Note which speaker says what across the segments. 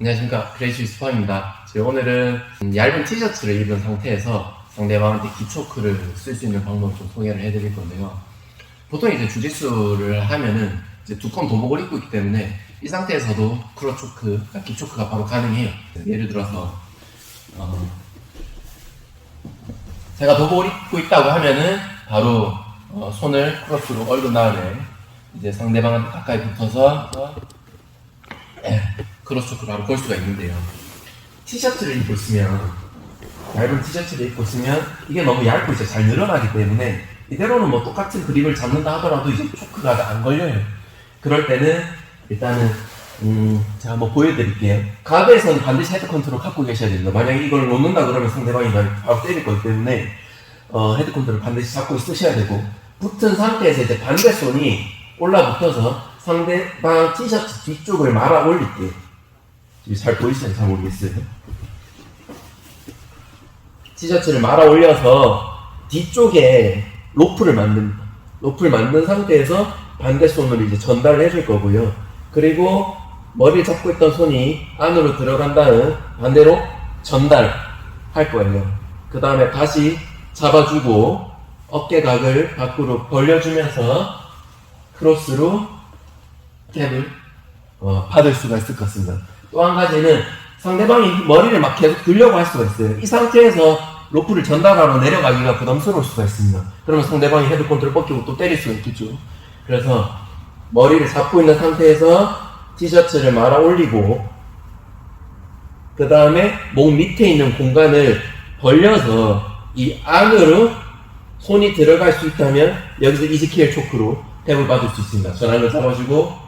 Speaker 1: 안녕하십니까 크레이시 스파입니다. 제가 오늘은 얇은 티셔츠를 입은 상태에서 상대방한테 기초크를 쓸 수 있는 방법을 좀 소개를 해드릴 건데요. 보통 이제 주짓수를 하면은 이제 두꺼운 도복을 입고 있기 때문에 이 상태에서도 크로초크, 기초크가 바로 가능해요. 예를 들어서 어, 제가 도복을 입고 있다고 하면은 바로 어, 손을 크로스로 얽은 다음에 이제 상대방한테 가까이 붙어서 어, 예, 크로스초크를 바로 걸 수가 있는데요. 티셔츠를 입고 있으면 얇은 티셔츠를 입고 있으면 이게 너무 얇고 이제 잘 늘어나기 때문에 이대로는 뭐 똑같은 그립을 잡는다 하더라도 이제 초크가 안 걸려요. 그럴 때는 일단은 음, 제가 한번 보여드릴게요. 가드에서는 반드시 헤드 컨트롤 갖고 계셔야 됩니다. 만약에 이걸 놓는다 그러면 상대방이 날 바로 때릴 거기 때문에 어, 헤드 컨트롤 반드시 잡고 있으셔야 되고 붙은 상태에서 이제 반대 손이 올라붙어서 상대방 티셔츠 뒤쪽을 말아 올릴 때 지금 잘 보이시는지 잘 모르겠어요. 티셔츠를 말아 올려서 뒤쪽에 로프를 만듭니다. 로프를 만든 상태에서 반대 손으로 이제 전달을 해줄 거고요. 그리고 머리를 잡고 있던 손이 안으로 들어간 다음 반대로 전달할 거예요. 그 다음에 다시 잡아주고 어깨각을 밖으로 벌려주면서 크로스로 탭을 어, 받을 수가 있을 것 같습니다. 또 한 가지는 상대방이 머리를 막 계속 들려고 할 수가 있어요. 이 상태에서 로프를 전달하러 내려가기가 부담스러울 수가 있습니다. 그러면 상대방이 헤드 컨트롤 뻗기고 또 때릴 수가 있겠죠. 그래서 머리를 잡고 있는 상태에서 티셔츠를 말아 올리고 그 다음에 목 밑에 있는 공간을 벌려서 이 안으로 손이 들어갈 수 있다면 여기서 이지키엘 초크로 탭을 받을 수 있습니다. 전환을 잡아주고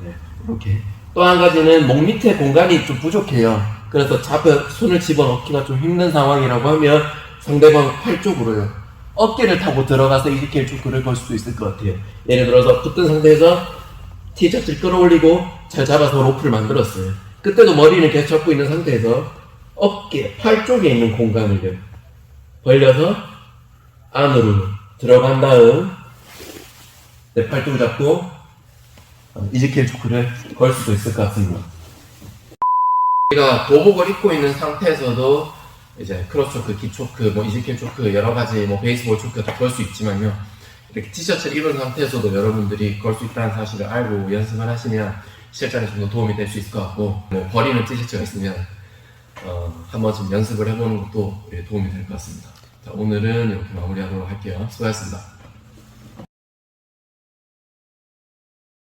Speaker 1: 네, 이렇게 또 한 가지는 목 밑에 공간이 좀 부족해요. 그래서 잡아 손을 집어넣기가 좀 힘든 상황이라고 하면 상대방 팔 쪽으로요. 어깨를 타고 들어가서 이지키엘 초크를 걸 수도 있을 것 같아요. 예를 들어서 붙은 상태에서 티셔츠를 끌어올리고 잘 잡아서 로프를 만들었어요. 그때도 머리는 계속 잡고 있는 상태에서 어깨, 팔 쪽에 있는 공간을요. 벌려서 안으로 들어간 다음 내 팔뚝을 잡고 이지킬 초크를 걸 수도 있을 것 같습니다. 우리가 도복을 입고 있는 상태에서도 이제 크로스 초크, 기 초크, 뭐 이지킬 초크 여러 가지 뭐 베이스볼 초크 다 걸 수 있지만요. 이렇게 티셔츠를 입은 상태에서도 여러분들이 걸 수 있다는 사실을 알고 연습을 하시면 실전에 좀 더 도움이 될 수 있을 것 같고 뭐 버리는 티셔츠가 있으면 어, 한 번쯤 연습을 해보는 것도 예, 도움이 될 것 같습니다. 자, 오늘은 이렇게 마무리하도록 할게요. 수고하셨습니다.